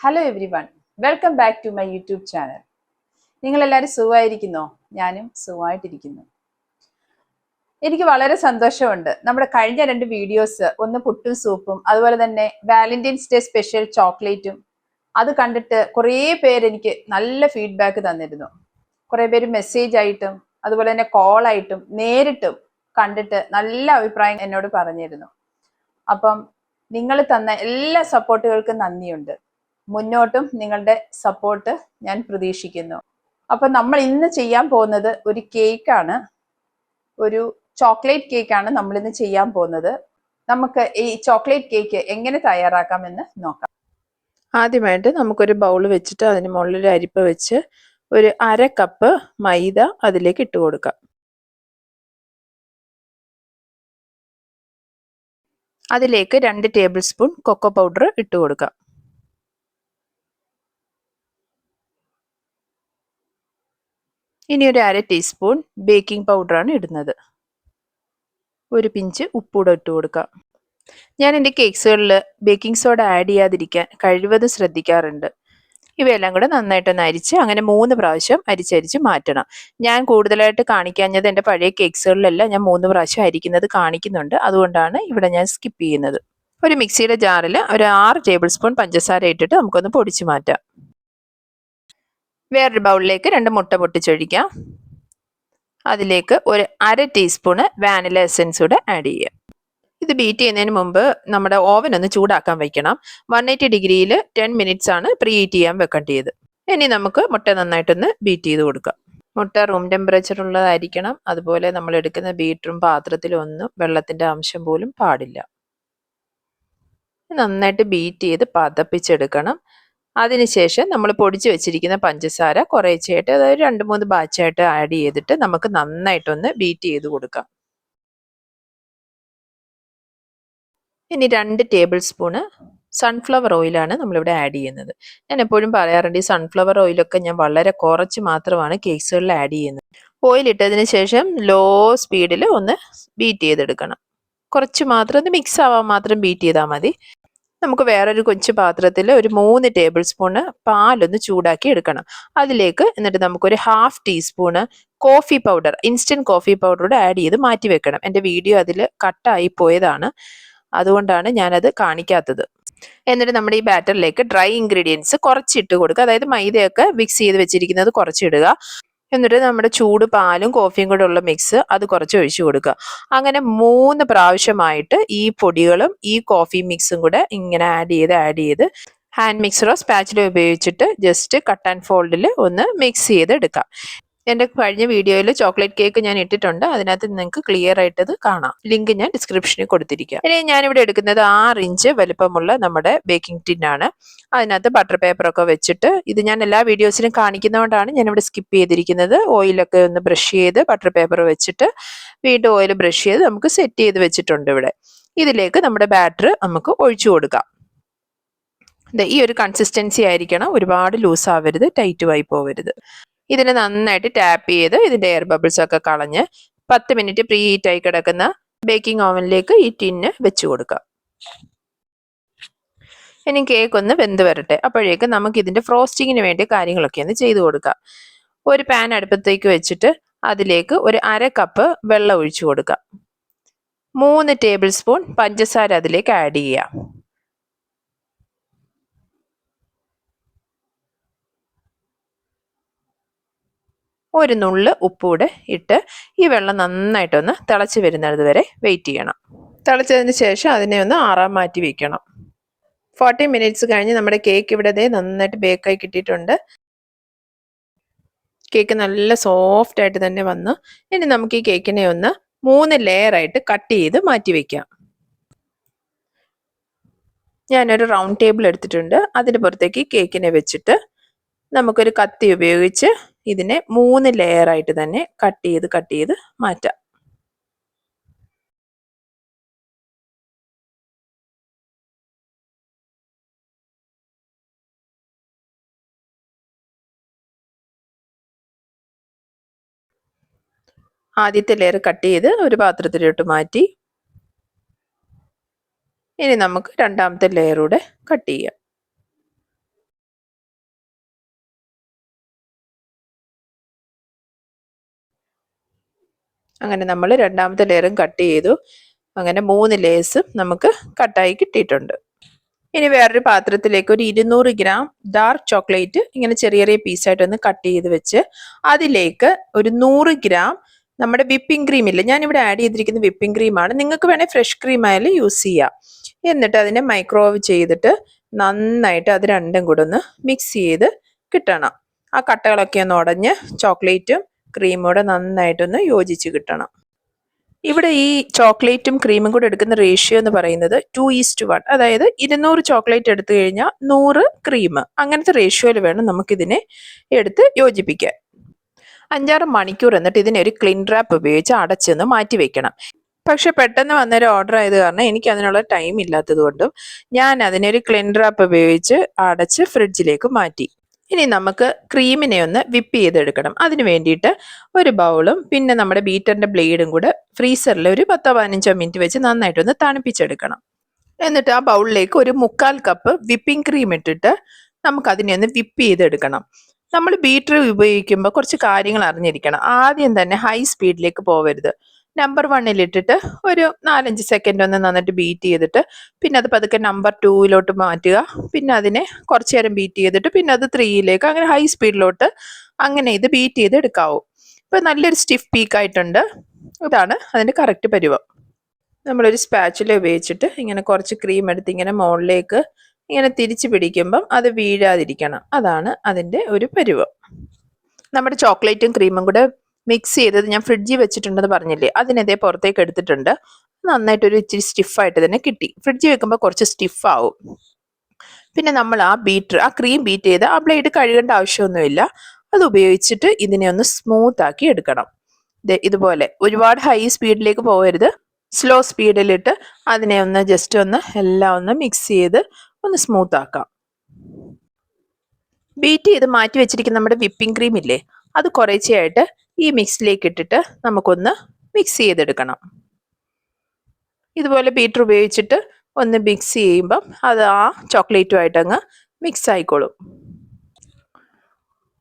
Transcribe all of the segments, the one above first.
Hello everyone welcome back to my YouTube channel നിങ്ങളെല്ലാവരും സുഖമായിരിക്കുന്നോ? ഞാനും സുഖമായിട്ടിരിക്കുന്നു. എനിക്ക് വളരെ സന്തോഷമുണ്ട്. നമ്മുടെ കഴിഞ്ഞ രണ്ട് വീഡിയോസ് ഒന്ന് പുട്ടും സൂപ്പും അതുപോലെ തന്നെ വാലന്റൈൻസ് ഡേ സ്പെഷ്യൽ ചോക്ലേറ്റും അത് കണ്ടിട്ട് കുറേ പേര് എനിക്ക് നല്ല ഫീഡ്ബാക്ക് തന്നിരുന്നു. കുറേ പേര് മെസ്സേജ് ആയിട്ടും അതുപോലെ തന്നെ കോളായിട്ടും നേരിട്ടും കണ്ടിട്ട് നല്ല അഭിപ്രായം എന്നോട് പറഞ്ഞിരുന്നു. അപ്പം നിങ്ങൾ തന്ന എല്ലാ സപ്പോർട്ടുകൾക്കും നന്ദിയുണ്ട്. മുന്നോട്ടും നിങ്ങളുടെ സപ്പോർട്ട് ഞാൻ പ്രതീക്ഷിക്കുന്നു. അപ്പൊ നമ്മൾ ഇന്ന് ചെയ്യാൻ പോകുന്നത് ഒരു കേക്കാണ്. ഒരു ചോക്ലേറ്റ് കേക്കാണ് നമ്മൾ ഇന്ന് ചെയ്യാൻ പോകുന്നത്. നമുക്ക് ഈ ചോക്ലേറ്റ് കേക്ക് എങ്ങനെ തയ്യാറാക്കാമെന്ന് നോക്കാം. ആദ്യമായിട്ട് നമുക്കൊരു ബൗൾ വെച്ചിട്ട് അതിന് മുകളിൽ അരിപ്പ വെച്ച് ഒരു അര കപ്പ് മൈദ അതിലേക്ക് ഇട്ട് കൊടുക്കാം. അതിലേക്ക് രണ്ട് ടേബിൾ സ്പൂൺ കൊക്കോ പൗഡർ ഇട്ട് കൊടുക്കുക ഇനി ഒരു അര ടീസ്പൂൺ ബേക്കിംഗ് പൗഡറാണ് ഇടുന്നത്. ഒരു പിഞ്ച് ഉപ്പൂടെ ഇട്ട് കൊടുക്കുക ഞാൻ എന്റെ കേക്ക്സുകളിൽ ബേക്കിംഗ് സോഡ ആഡ് ചെയ്യാതിരിക്കാൻ കഴിവതും ശ്രദ്ധിക്കാറുണ്ട്. ഇവയെല്ലാം കൂടെ നന്നായിട്ടൊന്ന് അരിച്ച് അങ്ങനെ മൂന്ന് പ്രാവശ്യം അരിച്ചരിച്ച് മാറ്റണം. ഞാൻ കൂടുതലായിട്ട് കാണിക്കാഞ്ഞത് എന്റെ പഴയ കേക്ക്സുകളിലെല്ലാം. ഞാൻ മൂന്ന് പ്രാവശ്യം അരിക്കുന്നത് കാണിക്കുന്നുണ്ട്. അതുകൊണ്ടാണ് ഇവിടെ ഞാൻ സ്കിപ്പ് ചെയ്യുന്നത്. ഒരു മിക്സിയുടെ ജാറിൽ ഒരു ആറ് ടേബിൾ സ്പൂൺ പഞ്ചസാര ഇട്ടിട്ട് നമുക്കൊന്ന് പൊടിച്ച് മാറ്റാം. വേറൊരു ബൗളിലേക്ക് രണ്ട് മുട്ട പൊട്ടിച്ചൊഴിക്കാം. അതിലേക്ക് ഒരു അര ടീസ്പൂണ് വാനില എസൻസ് കൂടെ ആഡ് ചെയ്യാം. ഇത് ബീറ്റ് ചെയ്യുന്നതിന് മുമ്പ് നമ്മുടെ ഓവൻ ഒന്ന് ചൂടാക്കാൻ വെക്കണം. വൺ എയ്റ്റി ഡിഗ്രിയിൽ ടെൻ മിനിറ്റ്സ് ആണ് പ്രീ ഹീറ്റ് ചെയ്യാൻ വെക്കേണ്ടത് ഇനി നമുക്ക് മുട്ട നന്നായിട്ടൊന്ന് ബീറ്റ് ചെയ്ത് കൊടുക്കാം. മുട്ട റൂം ടെമ്പറേച്ചർ ഉള്ളതായിരിക്കണം. അതുപോലെ നമ്മൾ എടുക്കുന്ന ബീറ്ററും പാത്രത്തിലും ഒന്നും വെള്ളത്തിന്റെ അംശം പോലും പാടില്ല. നന്നായിട്ട് ബീറ്റ് ചെയ്ത് പതപ്പിച്ചെടുക്കണം. അതിനുശേഷം നമ്മൾ പൊടിച്ച് വെച്ചിരിക്കുന്ന പഞ്ചസാര കുറേശ്ശായിട്ട് അതായത് രണ്ട് മൂന്ന് ബാച്ചായിട്ട് ആഡ് ചെയ്തിട്ട് നമുക്ക് നന്നായിട്ടൊന്ന് ബീറ്റ് ചെയ്ത് കൊടുക്കാം. ഇനി രണ്ട് ടേബിൾ സ്പൂണ് സൺഫ്ലവർ ഓയിലാണ് നമ്മളിവിടെ ആഡ് ചെയ്യുന്നത്. ഞാൻ എപ്പോഴും പറയാറുണ്ട് ഈ സൺഫ്ലവർ ഓയിലൊക്കെ ഞാൻ വളരെ കുറച്ച് മാത്രമാണ് കേക്ക്സുകളിൽ ആഡ് ചെയ്യുന്നത്. ഓയിൽ ഇട്ടതിന് ശേഷം ലോ സ്പീഡിൽ ഒന്ന് ബീറ്റ് ചെയ്തെടുക്കണം. കുറച്ച് മാത്രം ഒന്ന് മിക്സ് ആവാൻ മാത്രം ബീറ്റ് ചെയ്താൽ മതി. നമുക്ക് വേറൊരു കൊച്ചു പാത്രത്തിൽ ഒരു മൂന്ന് ടേബിൾ സ്പൂണ് പാലൊന്ന് ചൂടാക്കി എടുക്കണം. അതിലേക്ക് എന്നിട്ട് നമുക്കൊരു half teaspoon coffee powder instant coffee powder add ചെയ്ത് മാറ്റി വെക്കണം എന്റെ വീഡിയോ അതിൽ കട്ടായി പോയതാണ്. അതുകൊണ്ടാണ് ഞാനത് കാണിക്കാത്തത്. എന്നിട്ട് നമ്മുടെ ഈ ബാറ്ററിലേക്ക് ഡ്രൈ ഇൻഗ്രീഡിയൻസ് കുറച്ചിട്ട് കൊടുക്കുക. അതായത് മൈദയൊക്കെ മിക്സ് ചെയ്ത് വെച്ചിരിക്കുന്നത് കുറച്ചിടുക. എന്നിട്ട് നമ്മുടെ ചൂട് പാലും കോഫിയും കൂടെ ഉള്ള മിക്സ് അത് കുറച്ച് ഒഴിച്ചു കൊടുക്കുക. അങ്ങനെ മൂന്ന് പ്രാവശ്യമായിട്ട് ഈ പൊടികളും ഈ കോഫി മിക്സും കൂടെ ഇങ്ങനെ ആഡ് ചെയ്ത് ആഡ് ചെയ്ത് ഹാൻഡ് മിക്സറോ സ്പാച്ചിലോ ഉപയോഗിച്ചിട്ട് ജസ്റ്റ് കട്ട് ആൻഡ് ഫോൾഡിൽ ഒന്ന് മിക്സ് ചെയ്ത് എടുക്കാം. എന്റെ കഴിഞ്ഞ വീഡിയോയിൽ ചോക്ലേറ്റ് കേക്ക് ഞാൻ ഇട്ടിട്ടുണ്ട്. അതിനകത്ത് നിങ്ങൾക്ക് ക്ലിയർ ആയിട്ടത് കാണാം. ലിങ്ക് ഞാൻ ഡിസ്ക്രിപ്ഷനിൽ കൊടുത്തിരിക്കാം. ഇനി ഞാനിവിടെ എടുക്കുന്നത് ആറ് ഇഞ്ച് വലുപ്പമുള്ള നമ്മുടെ ബേക്കിംഗ് ടിൻ ആണ്. അതിനകത്ത് ബട്ടർ പേപ്പറൊക്കെ വെച്ചിട്ട് ഇത് ഞാൻ എല്ലാ വീഡിയോസിലും കാണിക്കുന്നതുകൊണ്ടാണ് ഞാനിവിടെ സ്കിപ്പ് ചെയ്തിരിക്കുന്നത്. ഓയിലൊക്കെ ഒന്ന് ബ്രഷ് ചെയ്ത് ബട്ടർ പേപ്പർ വെച്ചിട്ട് വീണ്ടും ഓയിൽ ബ്രഷ് ചെയ്ത് നമുക്ക് സെറ്റ് ചെയ്ത് വെച്ചിട്ടുണ്ട് ഇവിടെ. ഇതിലേക്ക് നമ്മുടെ ബാറ്റർ നമുക്ക് ഒഴിച്ചു കൊടുക്കാം. ഈ ഒരു കൺസിസ്റ്റൻസി ആയിരിക്കണം. ഒരുപാട് ലൂസ് ആവരുത് ടൈറ്റുമായി പോവരുത്. ഇതിനെ നന്നായിട്ട് ടാപ്പ് ചെയ്ത് ഇതിന്റെ എയർ ബബിൾസ് ഒക്കെ കളഞ്ഞ് പത്ത് മിനിറ്റ് പ്രീ ഹീറ്റ് ആയി കിടക്കുന്ന ബേക്കിംഗ് ഓവനിലേക്ക് ഈ ടിന്ന് വെച്ച് കൊടുക്കാം. ഇനി കേക്ക് ഒന്ന് വെന്ത് വരട്ടെ. അപ്പോഴേക്ക് നമുക്ക് ഇതിന്റെ ഫ്രോസ്റ്റിങ്ങിന് വേണ്ടി കാര്യങ്ങളൊക്കെ ഒന്ന് ചെയ്തു കൊടുക്കാം. ഒരു പാൻ അടുപ്പത്തേക്ക് വെച്ചിട്ട് അതിലേക്ക് ഒരു അര കപ്പ് വെള്ളം ഒഴിച്ചു കൊടുക്കാം. മൂന്ന് ടേബിൾ സ്പൂൺ പഞ്ചസാര അതിലേക്ക് ആഡ് ചെയ്യാം. ഒരു നുള്ള് ഉപ്പൂടെ ഇട്ട് ഈ വെള്ളം നന്നായിട്ടൊന്ന് തിളച്ച് വരുന്നത് വരെ വെയിറ്റ് ചെയ്യണം. തിളച്ചതിന് ശേഷം അതിനെ ഒന്ന് ആറാൻ മാറ്റി വെക്കണം. ഫോർട്ടി മിനിറ്റ്സ് കഴിഞ്ഞ് നമ്മുടെ കേക്ക് ഇവിടെ ദേ നന്നായിട്ട് ബേക്കായി കിട്ടിയിട്ടുണ്ട്. കേക്ക് നല്ല സോഫ്റ്റ് ആയിട്ട് തന്നെ വന്നു. ഇനി നമുക്ക് ഈ കേക്കിനെ ഒന്ന് മൂന്ന് ലെയർ ആയിട്ട് കട്ട് ചെയ്ത് മാറ്റി വെക്കാം. ഞാനൊരു റൗണ്ട് ടേബിൾ എടുത്തിട്ടുണ്ട്. അതിന് പുറത്തേക്ക് കേക്കിനെ വെച്ചിട്ട് നമുക്കൊരു കത്തി ഉപയോഗിച്ച് ഇതിനെ മൂന്ന് ലെയർ ആയിട്ട് തന്നെ കട്ട് ചെയ്ത് കട്ട് ചെയ്ത് മാറ്റാം. ആദ്യത്തെ ലെയർ കട്ട് ചെയ്ത് ഒരു പാത്രത്തിലോട്ട് മാറ്റി. ഇനി നമുക്ക് രണ്ടാമത്തെ ലെയറൂടെ കട്ട് ചെയ്യാം. അങ്ങനെ നമ്മൾ രണ്ടാമത്തെ ലെയറും കട്ട് ചെയ്തു. അങ്ങനെ മൂന്ന് ലേസും നമുക്ക് കട്ടായി കിട്ടിയിട്ടുണ്ട്. ഇനി വേറൊരു പാത്രത്തിലേക്ക് ഒരു ഇരുന്നൂറ് ഗ്രാം ഡാർക്ക് ചോക്ലേറ്റ് ഇങ്ങനെ ചെറിയ ചെറിയ പീസായിട്ടൊന്ന് കട്ട് ചെയ്ത് വെച്ച് അതിലേക്ക് ഒരു നൂറ് ഗ്രാം നമ്മുടെ വിപ്പിംഗ് ക്രീം ഇല്ല? ഞാനിവിടെ ആഡ് ചെയ്തിരിക്കുന്ന വിപ്പിംഗ് ക്രീമാണ് നിങ്ങൾക്ക് വേണേൽ ഫ്രഷ് ക്രീം ആയാലും യൂസ് ചെയ്യാം. എന്നിട്ട് അതിനെ മൈക്രോവേവ് ചെയ്തിട്ട് നന്നായിട്ട് അത് രണ്ടും കൂടെ ഒന്ന് മിക്സ് ചെയ്ത് കിട്ടണം. ആ കട്ടകളൊക്കെ ഒന്ന് ഉടഞ്ഞ് ചോക്ലേറ്റും ക്രീമും കൂടെ നന്നായിട്ടൊന്ന് യോജിച്ച് കിട്ടണം. ഇവിടെ ഈ ചോക്ലേറ്റും ക്രീമും കൂടെ എടുക്കുന്ന റേഷ്യോ എന്ന് പറയുന്നത് ടു ഈസ്റ്റ് വൺ അതായത് ഇരുന്നൂറ് ചോക്ലേറ്റ് എടുത്തു കഴിഞ്ഞാൽ നൂറ് ക്രീം അങ്ങനത്തെ റേഷ്യോയിൽ വേണം നമുക്കിതിനെ എടുത്ത് യോജിപ്പിക്കാൻ. അഞ്ചാറ് മണിക്കൂർ എന്നിട്ട് ഇതിനെ ഒരു ക്ലിൻ റാപ്പ് ഉപയോഗിച്ച് അടച്ചൊന്ന് മാറ്റി വെക്കണം. പക്ഷെ പെട്ടെന്ന് വന്നൊരു ഓർഡർ ആയത് കാരണം എനിക്ക് അതിനുള്ള ടൈം ഇല്ലാത്തത് കൊണ്ടും ഞാൻ അതിനൊരു ക്ലിൻ റാപ്പ് ഉപയോഗിച്ച് അടച്ച് ഫ്രിഡ്ജിലേക്ക് മാറ്റി. ഇനി നമുക്ക് ക്രീമിനെ ഒന്ന് വിപ്പ് ചെയ്തെടുക്കണം. അതിന് വേണ്ടിയിട്ട് ഒരു ബൗളും പിന്നെ നമ്മുടെ ബീറ്ററിന്റെ ബ്ലേഡും കൂടെ ഫ്രീസറിൽ ഒരു പത്തോ പതിനഞ്ചോ മിനിറ്റ് വെച്ച് നന്നായിട്ടൊന്ന് തണുപ്പിച്ചെടുക്കണം. എന്നിട്ട് ആ ബൗളിലേക്ക് ഒരു മുക്കാൽ കപ്പ് വിപ്പിംഗ് ക്രീം ഇട്ടിട്ട് നമുക്ക് അതിനെ ഒന്ന് വിപ്പ് ചെയ്തെടുക്കണം. നമ്മൾ ബീറ്റർ ഉപയോഗിക്കുമ്പോൾ കുറച്ച് കാര്യങ്ങൾ അറിഞ്ഞിരിക്കണം. ആദ്യം തന്നെ ഹൈ സ്പീഡിലേക്ക് പോവരുത്. നമ്പർ വണ്ണിൽ ഇട്ടിട്ട് ഒരു നാലഞ്ച് സെക്കൻഡ് ഒന്ന് നന്നിട്ട് ബീറ്റ് ചെയ്തിട്ട് പിന്നെ അത് പതുക്കെ നമ്പർ ടൂവിലോട്ട് മാറ്റുക. പിന്നെ അതിനെ കുറച്ച് നേരം ബീറ്റ് ചെയ്തിട്ട് പിന്നെ അത് ത്രീയിലേക്ക് അങ്ങനെ ഹൈ സ്പീഡിലോട്ട് അങ്ങനെ ഇത് ബീറ്റ് ചെയ്ത് എടുക്കാവൂ. ഇപ്പം നല്ലൊരു സ്റ്റിഫ് പീക്ക് ആയിട്ടുണ്ട്. ഇതാണ് അതിന്റെ കറക്റ്റ് പരുവം. നമ്മളൊരു സ്പാച്ചില ഉപയോഗിച്ചിട്ട് ഇങ്ങനെ കുറച്ച് ക്രീം എടുത്ത് ഇങ്ങനെ മുകളിലേക്ക് ഇങ്ങനെ തിരിച്ച് പിടിക്കുമ്പം അത് വീഴാതിരിക്കണം. അതാണ് അതിന്റെ ഒരു പരുവം. നമ്മുടെ ചോക്ലേറ്റും ക്രീമും കൂടെ മിക്സ് ചെയ്തത് ഞാൻ ഫ്രിഡ്ജിൽ വെച്ചിട്ടുണ്ടെന്ന് പറഞ്ഞില്ലേ അതിനെതേ പുറത്തേക്ക് എടുത്തിട്ടുണ്ട്. നന്നായിട്ടൊരു ഇച്ചിരി സ്റ്റിഫായിട്ട് തന്നെ കിട്ടി. ഫ്രിഡ്ജിൽ വെക്കുമ്പോൾ കുറച്ച് സ്റ്റിഫ് ആവും. പിന്നെ നമ്മൾ ആ ബീറ്റർ ആ ക്രീം ബീറ്റ് ചെയ്ത് ആ ബ്ലേഡ് കഴുകേണ്ട ആവശ്യമൊന്നുമില്ല. അത് ഉപയോഗിച്ചിട്ട് ഇതിനെ ഒന്ന് സ്മൂത്ത് ആക്കി എടുക്കണം. ഇതുപോലെ ഒരുപാട് ഹൈ സ്പീഡിലേക്ക് പോകരുത് സ്ലോ സ്പീഡിലിട്ട് അതിനെ ഒന്ന് ജസ്റ്റ് ഒന്ന് എല്ലാം ഒന്ന് മിക്സ് ചെയ്ത് ഒന്ന് സ്മൂത്ത് ആക്കാം. ബീറ്റ് ചെയ്ത് മാറ്റി വെച്ചിരിക്കുന്ന നമ്മുടെ വിപ്പിംഗ് ക്രീം ഇല്ലേ അത് കുറേശ്ശെയായിട്ട് ഈ മിക്സിലേക്ക് ഇട്ടിട്ട് നമുക്കൊന്ന് മിക്സ് ചെയ്തെടുക്കണം. ഇതുപോലെ ബീറ്റർ ഉപയോഗിച്ചിട്ട് ഒന്ന് മിക്സ് ചെയ്യുമ്പം അത് ആ ചോക്ലേറ്റുമായിട്ട് അങ്ങ് മിക്സ് ആയിക്കോളും.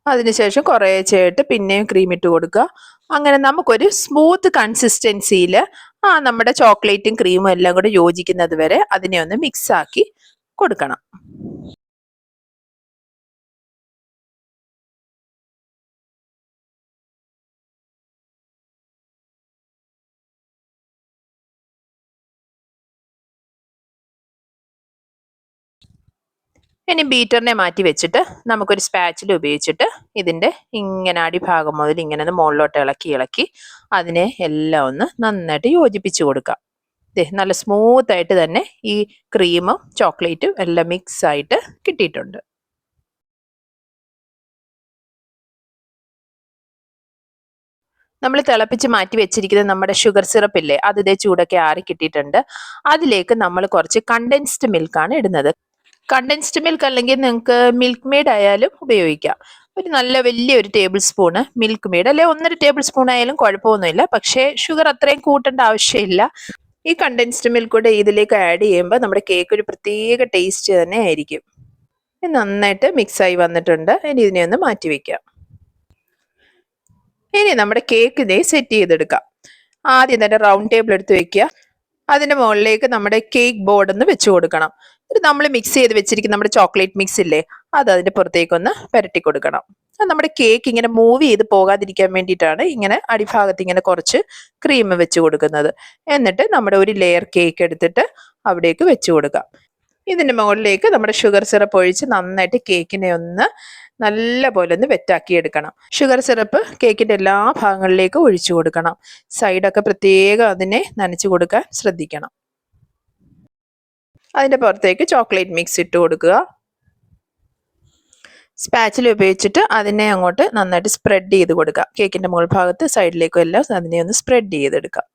അതിനുശേഷം കുറേശ്ശെയായിട്ട് പിന്നെയും ക്രീം ഇട്ട് കൊടുക്കുക. അങ്ങനെ നമുക്കൊരു സ്മൂത്ത് കൺസിസ്റ്റൻസിയിൽ ആ നമ്മുടെ ചോക്ലേറ്റും ക്രീമും എല്ലാം കൂടെ യോജിക്കുന്നത് വരെ അതിനെ ഒന്ന് മിക്സാക്കി കൊടുക്കണം. ഇനി ബീറ്ററിനെ മാറ്റി വെച്ചിട്ട് നമുക്കൊരു സ്പാച്ചിൽ ഉപയോഗിച്ചിട്ട് ഇതിന്റെ ഇങ്ങനെ അടിഭാഗം മുതൽ ഇങ്ങനെ ഒന്ന് മുകളിലോട്ട് ഇളക്കി ഇളക്കി അതിനെ എല്ലാം ഒന്ന് നന്നായിട്ട് യോജിപ്പിച്ച് കൊടുക്കാം നല്ല സ്മൂത്ത് ആയിട്ട് തന്നെ ഈ ക്രീമും ചോക്ലേറ്റും എല്ലാം മിക്സ് ആയിട്ട് കിട്ടിയിട്ടുണ്ട്. നമ്മൾ തിളപ്പിച്ച് മാറ്റി വെച്ചിരിക്കുന്ന നമ്മുടെ ഷുഗർ സിറപ്പ് ഇല്ലേ അത് ഇതേ ചൂടൊക്കെ ആറി കിട്ടിയിട്ടുണ്ട്. അതിലേക്ക് നമ്മൾ കുറച്ച് കണ്ടൻസ്ഡ് മിൽക്കാണ് ഇടുന്നത്. കണ്ടൻസ്ഡ് മിൽക്ക് അല്ലെങ്കിൽ നിങ്ങൾക്ക് മിൽക്ക് മെയ്ഡ് ആയാലും ഉപയോഗിക്കാം. ഒരു നല്ല വലിയൊരു ടേബിൾ സ്പൂണ് മിൽക്ക് മെയ്ഡ് അല്ലെ ഒന്നര ടേബിൾ സ്പൂൺ ആയാലും കുഴപ്പമൊന്നുമില്ല. പക്ഷേ ഷുഗർ അത്രയും കൂട്ടേണ്ട ആവശ്യമില്ല. ഈ കണ്ടൻസ്ഡ് മിൽക്ക് കൂടെ ഇതിലേക്ക് ആഡ് ചെയ്യുമ്പോൾ നമ്മുടെ കേക്ക് ഒരു പ്രത്യേക ടേസ്റ്റ് തന്നെ ആയിരിക്കും. ഇത് നന്നായിട്ട് മിക്സായി വന്നിട്ടുണ്ട്. ഇനി ഇതിനെ ഒന്ന് മാറ്റി വെക്കാം. ഇനി നമ്മുടെ കേക്കിനെ സെറ്റ് ചെയ്തെടുക്കാം. ആദ്യം തന്നെ റൗണ്ട് ടേബിൾ എടുത്ത് വെക്കുക. അതിന്റെ മുകളിലേക്ക് നമ്മുടെ കേക്ക് ബോർഡ് ഒന്ന് വെച്ച് കൊടുക്കണം. ഇത് നമ്മൾ മിക്സ് ചെയ്ത് വെച്ചിരിക്കുന്ന നമ്മുടെ ചോക്ലേറ്റ് മിക്സ് ഇല്ലേ അത് അതിന്റെ പുറത്തേക്കൊന്ന് പുരട്ടി കൊടുക്കണം. നമ്മുടെ കേക്ക് ഇങ്ങനെ മൂവ് ചെയ്ത് പോകാതിരിക്കാൻ വേണ്ടിയിട്ടാണ് ഇങ്ങനെ അടിഭാഗത്ത് ഇങ്ങനെ കുറച്ച് ക്രീം വെച്ച് കൊടുക്കുന്നത്. എന്നിട്ട് നമ്മുടെ ഒരു ലെയർ കേക്ക് എടുത്തിട്ട് അവിടേക്ക് വെച്ച് കൊടുക്കാം. ഇതിന്റെ മുകളിലേക്ക് നമ്മുടെ ഷുഗർ സിറപ്പ് ഒഴിച്ച് നന്നായിട്ട് കേക്കിനെ ഒന്ന് നല്ല പോലെ ഒന്ന് വെറ്റാക്കി എടുക്കണം. ഷുഗർ സിറപ്പ് കേക്കിന്റെ എല്ലാ ഭാഗങ്ങളിലേക്കും ഒഴിച്ചു കൊടുക്കണം. സൈഡൊക്കെ പ്രത്യേകം അതിനെ നനച്ചു കൊടുക്കാൻ ശ്രദ്ധിക്കണം. അതിന്റെ പുറത്തേക്ക് ചോക്ലേറ്റ് മിക്സ് ഇട്ട് കൊടുക്കുക. സ്പാച്ചിൽ ഉപയോഗിച്ചിട്ട് അതിനെ അങ്ങോട്ട് നന്നായിട്ട് സ്പ്രെഡ് ചെയ്ത് കൊടുക്കുക. കേക്കിന്റെ മുകൾ ഭാഗത്ത് സൈഡിലേക്കും എല്ലാം അതിനെ ഒന്ന് സ്പ്രെഡ് ചെയ്തെടുക്കാം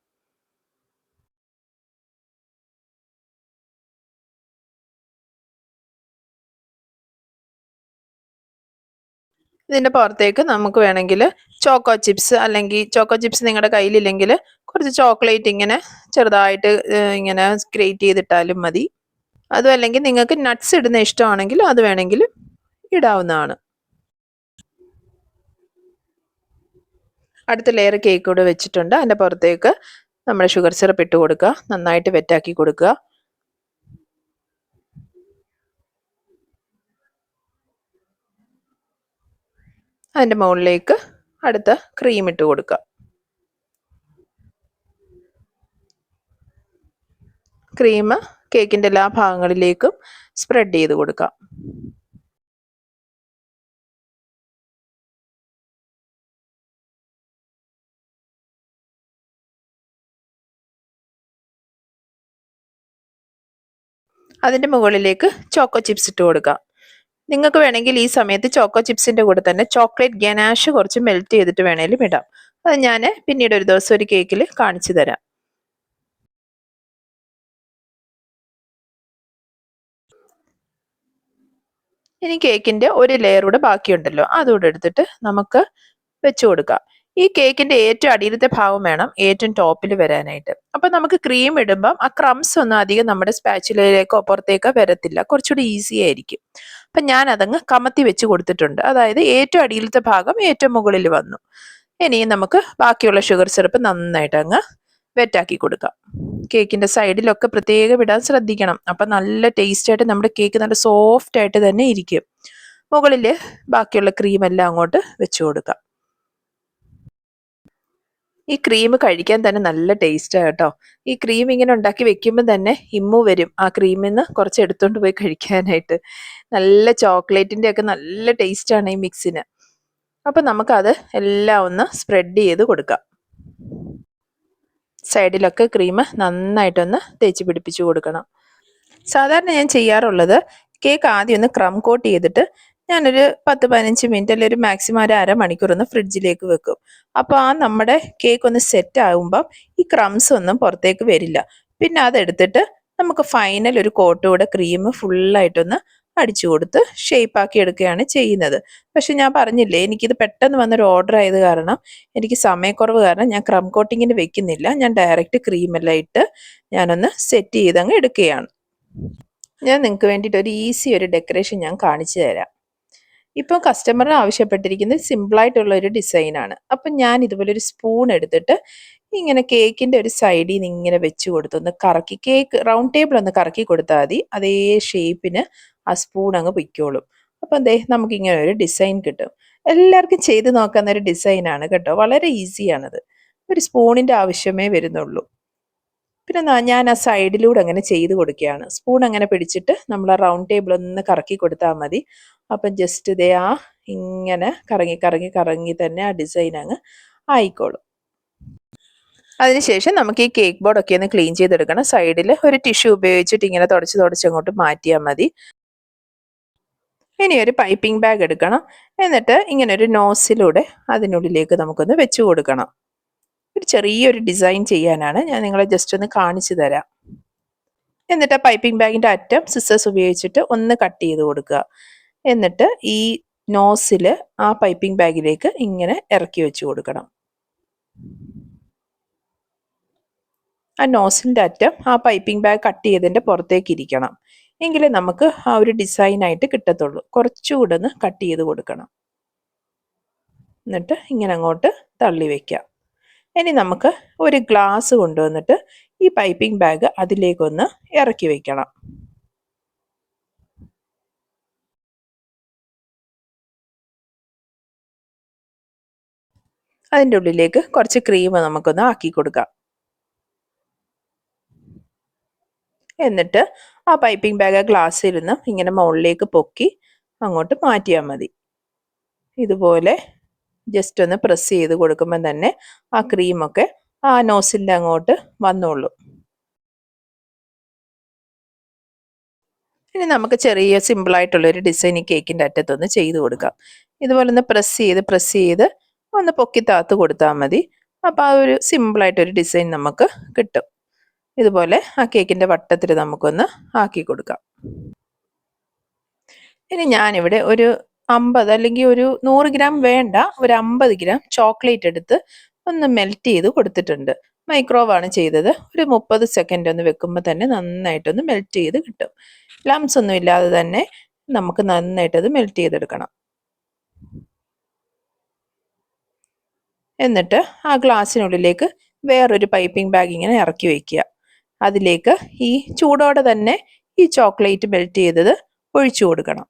ഇതിന്റെ പുറത്തേക്ക് നമുക്ക് വേണമെങ്കിൽ ചോക്കോ ചിപ്സ് അല്ലെങ്കിൽ ചോക്കോ ചിപ്സ് നിങ്ങളുടെ കയ്യിലില്ലെങ്കിൽ കുറച്ച് ചോക്ലേറ്റ് ഇങ്ങനെ ചെറുതായിട്ട് ഇങ്ങനെ ഗ്രേറ്റ് ചെയ്തിട്ടാലും മതി. അതും അല്ലെങ്കിൽ നിങ്ങൾക്ക് നട്ട്സ് ഇടുന്ന ഇഷ്ടമാണെങ്കിൽ അത് വേണമെങ്കിൽ ഇടാവുന്നതാണ്. അടുത്ത ലെയർ കേക്ക് കൂടെ വെച്ചിട്ടുണ്ട്. അതിന്റെ പുറത്തേക്ക് നമ്മുടെ ഷുഗർ സിറപ്പ് ഇട്ട് കൊടുക്കുക. നന്നായിട്ട് വെറ്റാക്കി കൊടുക്കുക. അതിന്റെ മുകളിലേക്ക് അടുത്ത ക്രീം ഇട്ട് കൊടുക്കുക. ക്രീം കേക്കിന്റെ എല്ലാ ഭാഗങ്ങളിലേക്കും സ്പ്രെഡ് ചെയ്ത് കൊടുക്കാം അതിന്റെ മുകളിലേക്ക് ചോക്കോ ചിപ്സ് ഇട്ട് കൊടുക്കാം നിങ്ങൾക്ക് വേണമെങ്കിൽ ഈ സമയത്ത് ചോക്കോ ചിപ്സിന്റെ കൂടെ തന്നെ ചോക്ലേറ്റ് ഗനാഷ് കുറച്ച് മെൽറ്റ് ചെയ്തിട്ട് വേണേലും ഇടാം. അത് ഞാൻ പിന്നീട് ഒരു ദിവസം ഒരു കേക്കിൽ കാണിച്ചു തരാം. ഇനി കേക്കിന്റെ ഒരു ലെയർ കൂടെ ബാക്കിയുണ്ടല്ലോ അതുകൂടെ എടുത്തിട്ട് നമുക്ക് വെച്ചു കൊടുക്കാം. ഈ കേക്കിന്റെ ഏറ്റവും അടിയിലത്തെ ഭാഗം വേണം ഏറ്റവും ടോപ്പിൽ വരാനായിട്ട്. അപ്പൊ നമുക്ക് ക്രീം ഇടുമ്പം ആ ക്രംസ് ഒന്നും അധികം നമ്മുടെ സ്പാച്ചുലയിലേക്കോ പുറത്തേക്കോ വരത്തില്ല. കുറച്ചുകൂടി ഈസി ആയിരിക്കും. അപ്പൊ ഞാൻ അതങ്ങ് കമത്തി വെച്ച് കൊടുത്തിട്ടുണ്ട്. അതായത് ഏറ്റവും അടിയിലത്തെ ഭാഗം ഏറ്റവും മുകളിൽ വന്നു. ഇനി നമുക്ക് ബാക്കിയുള്ള ഷുഗർ സിറപ്പ് നന്നായിട്ട് അങ്ങ് വെറ്റാക്കി കൊടുക്കാം. കേക്കിന്റെ സൈഡിലൊക്കെ പ്രത്യേകം ഇടാൻ ശ്രദ്ധിക്കണം. അപ്പൊ നല്ല ടേസ്റ്റ് ആയിട്ട് നമ്മുടെ കേക്ക് നല്ല സോഫ്റ്റ് ആയിട്ട് തന്നെ ഇരിക്കും. മുകളിൽ ബാക്കിയുള്ള ക്രീം എല്ലാം അങ്ങോട്ട് വെച്ച് കൊടുക്കാം. ഈ ക്രീം കഴിക്കാൻ തന്നെ നല്ല ടേസ്റ്റാണ് കേട്ടോ. ഈ ക്രീം ഇങ്ങനെ ഉണ്ടാക്കി വെക്കുമ്പോൾ തന്നെ ഇമ്മു വരും ആ ക്രീമിൽ നിന്ന് കുറച്ച് എടുത്തുകൊണ്ട് പോയി കഴിക്കാനായിട്ട്. നല്ല ചോക്ലേറ്റിന്റെ ഒക്കെ നല്ല ടേസ്റ്റാണ് ഈ മിക്സിന് അപ്പം നമുക്കത് എല്ലാം ഒന്ന് സ്പ്രെഡ് ചെയ്ത് കൊടുക്കാം. സൈഡിലൊക്കെ ക്രീം നന്നായിട്ടൊന്ന് തേച്ച് പിടിപ്പിച്ച് കൊടുക്കണം. സാധാരണ ഞാൻ ചെയ്യാറുള്ളത് കേക്ക് ആദ്യം ഒന്ന് ക്രം കോട്ട് ചെയ്തിട്ട് ഞാനൊരു പത്ത് പതിനഞ്ച് മിനിറ്റ് അല്ലെങ്കിൽ ഒരു മാക്സിമം ഒരു അരമണിക്കൂർ ഒന്ന് ഫ്രിഡ്ജിലേക്ക് വെക്കും. അപ്പോൾ ആ നമ്മുടെ കേക്ക് ഒന്ന് സെറ്റ് ആകുമ്പം ഈ ക്രംസ് ഒന്നും പുറത്തേക്ക് വരില്ല. പിന്നെ അതെടുത്തിട്ട് നമുക്ക് ഫൈനൽ ഒരു കോട്ട് കൂടെ ക്രീം ഫുള്ളായിട്ടൊന്ന് അടിച്ചു കൊടുത്ത് ഷേപ്പ് ആക്കി എടുക്കുകയാണ് ചെയ്യുന്നത്. പക്ഷെ ഞാൻ പറഞ്ഞില്ലേ എനിക്കിത് പെട്ടെന്ന് വന്നൊരു ഓർഡർ ആയത് കാരണം എനിക്ക് സമയക്കുറവ് കാരണം ഞാൻ ക്രം കോട്ടിങ്ങിന് വെക്കുന്നില്ല. ഞാൻ ഡയറക്റ്റ് ക്രീമെല്ലാം ഇട്ട് ഞാനൊന്ന് സെറ്റ് ചെയ്തങ്ങ് എടുക്കുകയാണ്. ഞാൻ നിങ്ങൾക്ക് വേണ്ടിയിട്ട് ഒരു ഈസി ഒരു ഡെക്കറേഷൻ ഞാൻ കാണിച്ചു തരാം. ഇപ്പോൾ കസ്റ്റമർ ആവശ്യപ്പെട്ടിരിക്കുന്നത് സിമ്പിളായിട്ടുള്ള ഒരു ഡിസൈനാണ് അപ്പം ഞാൻ ഇതുപോലെ ഒരു സ്പൂൺ എടുത്തിട്ട് ഇങ്ങനെ കേക്കിന്റെ ഒരു സൈഡിൽ നിന്ന് ഇങ്ങനെ വെച്ച് കൊടുത്തൊന്ന് കറക്കി കേക്ക് റൗണ്ട് ടേബിൾ ഒന്ന് കറക്കി കൊടുത്താൽ മതി. അതേ ഷേപ്പിന് ആ സ്പൂൺ അങ്ങ് പൊയ്ക്കോളും. അപ്പം അതേ നമുക്കിങ്ങനെ ഒരു ഡിസൈൻ കിട്ടും. എല്ലാവർക്കും ചെയ്ത് നോക്കുന്ന ഒരു ഡിസൈനാണ് കേട്ടോ. വളരെ ഈസിയാണത് ഒരു സ്പൂണിന്റെ ആവശ്യമേ വരുന്നുള്ളൂ. പിന്നെ ഞാൻ ആ സൈഡിലൂടെ അങ്ങനെ ചെയ്ത് കൊടുക്കുകയാണ്. സ്പൂൺ അങ്ങനെ പിടിച്ചിട്ട് നമ്മൾ റൗണ്ട് ടേബിൾ ഒന്ന് കറക്കി കൊടുത്താൽ മതി. അപ്പം ജസ്റ്റ് ഇതേ ആ ഇങ്ങനെ കറങ്ങി കറങ്ങി കറങ്ങി തന്നെ ആ ഡിസൈൻ അങ്ങ് ആയിക്കോളും. അതിനുശേഷം നമുക്ക് ഈ കേക്ക് ബോർഡ് ഒക്കെ ഒന്ന് ക്ലീൻ ചെയ്തെടുക്കണം. സൈഡിൽ ഒരു ടിഷ്യൂ ഉപയോഗിച്ചിട്ട് ഇങ്ങനെ തുടച്ച് തുടച്ച് അങ്ങോട്ട് മാറ്റിയാൽ മതി. ഇനി ഒരു പൈപ്പിംഗ് ബാഗ് എടുക്കണം. എന്നിട്ട് ഇങ്ങനെ ഒരു നോസിലൂടെ അതിനുള്ളിലേക്ക് നമുക്കൊന്ന് വെച്ച് കൊടുക്കണം. ഒരു ചെറിയൊരു ഡിസൈൻ ചെയ്യാനാണ്. ഞാൻ നിങ്ങളെ ജസ്റ്റ് ഒന്ന് കാണിച്ചു തരാം. എന്നിട്ട് പൈപ്പിംഗ് ബാഗിന്റെ അറ്റം സിസേഴ്സ് ഉപയോഗിച്ചിട്ട് ഒന്ന് കട്ട് ചെയ്ത് കൊടുക്കുക. എന്നിട്ട് ഈ നോസിൽ ആ പൈപ്പിംഗ് ബാഗിലേക്ക് ഇങ്ങനെ ഇറക്കി വെച്ച് കൊടുക്കണം. ആ നോസിന്റെ അറ്റം ആ പൈപ്പിംഗ് ബാഗ് കട്ട് ചെയ്തതിന്റെ പുറത്തേക്ക് ഇരിക്കണം. എങ്കിലേ നമുക്ക് ആ ഒരു ഡിസൈനായിട്ട് കിട്ടത്തുള്ളൂ. കുറച്ചുകൂടെ ഒന്ന് കട്ട് ചെയ്ത് കൊടുക്കണം. എന്നിട്ട് ഇങ്ങനെ അങ്ങോട്ട് തള്ളി വയ്ക്കാം ഇനി നമുക്ക് ഒരു ഗ്ലാസ് കൊണ്ടുവന്നിട്ട് ഈ പൈപ്പിംഗ് ബാഗ് അതിലേക്കൊന്ന് ഇറക്കി വെക്കണം. അതിന്റെ ഉള്ളിലേക്ക് കുറച്ച് ക്രീം നമുക്കൊന്ന് ആക്കി കൊടുക്കാം. എന്നിട്ട് ആ പൈപ്പിംഗ് ബാഗ് ഗ്ലാസ്സിൽ നിന്ന് ഇങ്ങനെ മുകളിലേക്ക് പൊക്കി അങ്ങോട്ട് മാറ്റിയാൽ മതി. ഇതുപോലെ ജസ്റ്റ് ഒന്ന് പ്രസ് ചെയ്ത് കൊടുക്കുമ്പോൾ തന്നെ ആ ക്രീമൊക്കെ ആ നോസിന്റെ അങ്ങോട്ട് വന്നോളൂ. ഇനി നമുക്ക് ചെറിയ സിമ്പിളായിട്ടുള്ളൊരു ഡിസൈൻ ഈ കേക്കിന്റെ അറ്റത്തൊന്ന് ചെയ്ത് കൊടുക്കാം. ഇതുപോലെ ഒന്ന് പ്രസ് ചെയ്ത് പ്രസ് ചെയ്ത് ഒന്ന് പൊക്കി താത്ത് കൊടുത്താൽ മതി. അപ്പോൾ ആ ഒരു സിമ്പിളായിട്ടൊരു ഡിസൈൻ നമുക്ക് കിട്ടും. ഇതുപോലെ ആ കേക്കിന്റെ വട്ടത്തിൽ നമുക്കൊന്ന് ആക്കി കൊടുക്കാം. ഇനി ഞാനിവിടെ ഒരു അമ്പത് അല്ലെങ്കിൽ ഒരു നൂറ് ഗ്രാം വേണ്ട ഒരു അമ്പത് ഗ്രാം ചോക്ലേറ്റ് എടുത്ത് ഒന്ന് മെൽറ്റ് ചെയ്ത് കൊടുത്തിട്ടുണ്ട്. മൈക്രോവ് ആണ് ചെയ്തത്. ഒരു മുപ്പത് സെക്കൻഡ് ഒന്ന് വെക്കുമ്പോൾ തന്നെ നന്നായിട്ടൊന്ന് മെൽറ്റ് ചെയ്ത് കിട്ടും. ലംസ് ഒന്നും ഇല്ലാതെ തന്നെ നമുക്ക് നന്നായിട്ടത് മെൽറ്റ് ചെയ്തെടുക്കണം. എന്നിട്ട് ആ ഗ്ലാസ്സിനുള്ളിലേക്ക് വേറൊരു പൈപ്പിംഗ് ബാഗ് ഇങ്ങനെ ഇറക്കി വയ്ക്കുക അതിലേക്ക് ഈ ചൂടോടെ തന്നെ ഈ ചോക്ലേറ്റ് മെൽറ്റ് ചെയ്തത് ഒഴിച്ചു കൊടുക്കണം.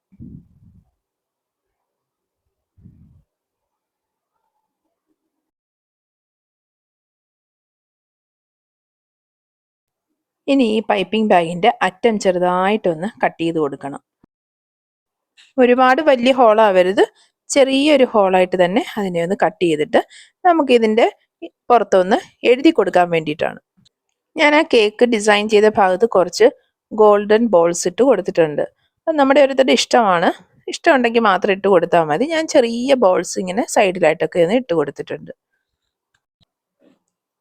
ഇനി ഈ പൈപ്പിംഗ് ബാഗിന്റെ അറ്റം ചെറുതായിട്ടൊന്ന് കട്ട് ചെയ്ത് കൊടുക്കണം. ഒരുപാട് വലിയ ഹോളാവരുത് ചെറിയൊരു ഹോളായിട്ട് തന്നെ അതിനെ ഒന്ന് കട്ട് ചെയ്തിട്ട് നമുക്ക് ഇതിന്റെ പുറത്തൊന്ന് എഴുതി കൊടുക്കാൻ വേണ്ടിയിട്ടാണ്. ഞാൻ ആ കേക്ക് ഡിസൈൻ ചെയ്ത ഭാഗത്ത് കുറച്ച് ഗോൾഡൻ ബോൾസ് ഇട്ട് കൊടുത്തിട്ടുണ്ട്. അത് നമ്മുടെ ഓരോരുത്തരുടെ ഇഷ്ടമാണ്. ഇഷ്ടമുണ്ടെങ്കിൽ മാത്രം ഇട്ട് കൊടുത്താൽ മതി. ഞാൻ ചെറിയ ബോൾസ് ഇങ്ങനെ സൈഡിലായിട്ടൊക്കെ ഒന്ന് ഇട്ട് കൊടുത്തിട്ടുണ്ട്.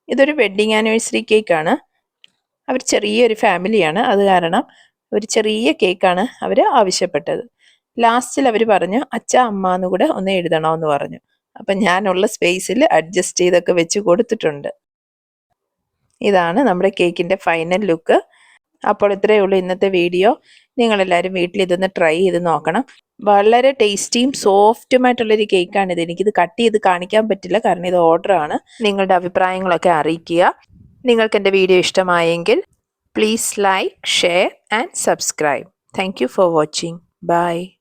ഇതൊരു വെഡ്ഡിങ് ആനിവേഴ്സറി കേക്കാണ്. അവർ ചെറിയൊരു ഫാമിലിയാണ്. അത് കാരണം ഒരു ചെറിയ കേക്കാണ് അവർ ആവശ്യപ്പെട്ടത്. ലാസ്റ്റിൽ അവർ പറഞ്ഞു അച്ഛ അമ്മ എന്ന് കൂടെ ഒന്ന് എഴുതണമെന്ന് പറഞ്ഞു. അപ്പം ഞാനുള്ള സ്പേസിൽ അഡ്ജസ്റ്റ് ചെയ്തൊക്കെ വെച്ച് കൊടുത്തിട്ടുണ്ട്. ഇതാണ് നമ്മുടെ കേക്കിന്റെ ഫൈനൽ ലുക്ക്. അപ്പോൾ ഇത്രയേ ഉള്ളൂ ഇന്നത്തെ വീഡിയോ. നിങ്ങളെല്ലാവരും വീട്ടിൽ ഇതൊന്ന് ട്രൈ ചെയ്ത് നോക്കണം. വളരെ ടേസ്റ്റിയും സോഫ്റ്റുമായിട്ടുള്ളൊരു കേക്കാണ് ഇത്. എനിക്കിത് കട്ട് ചെയ്ത് കാണിക്കാൻ പറ്റില്ല കാരണം ഇത് ഓർഡറാണ്. നിങ്ങളുടെ അഭിപ്രായങ്ങളൊക്കെ അറിയിക്കുക. നിങ്ങൾക്ക് എന്റെ വീഡിയോ ഇഷ്ടമായെങ്കിൽ please like share and subscribe. Thank for watching. Bye.